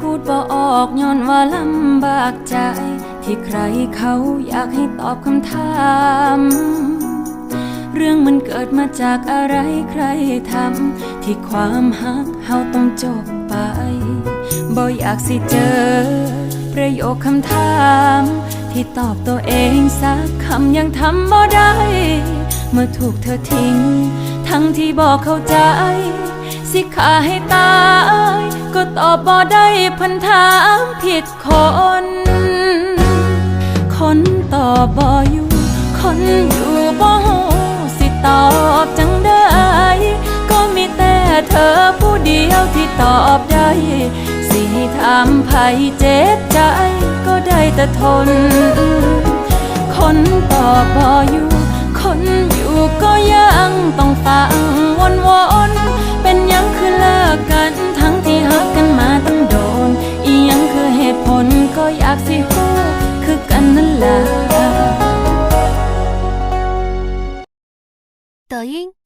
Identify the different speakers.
Speaker 1: พูดบ่ออกย้อนว่าลำบากใจ ที่ใครเขาอยากให้ตอบคำถาม เรื่องมันเกิดมาจากอะไรใครทำที่ความหักเฮาต้องจบไปบ่อยากสิเจอ ประโยคคำถาม ที่ตอบตัวเองสักคำยังทำบ่ได้ เมื่อถูกเธอทิ้ง ทั้งที่บอกเข้าใจ สิขาให้ตาย อบบ่ได้พันถามผิดคน คนตอบบ่อยู่ คนอยู่บ่ฮู้สิตอบจังได้ ก็มีแต่เธอผู้เดียวที่ตอบได้ สิถามไผเจ็บใจ ก็ได้แต่ทน คนตอบบ่อยู่ คนอยู่ก็ยังต้องฟัง อยากสิฮู้คือกันนั่นแหละ
Speaker 2: 抖音。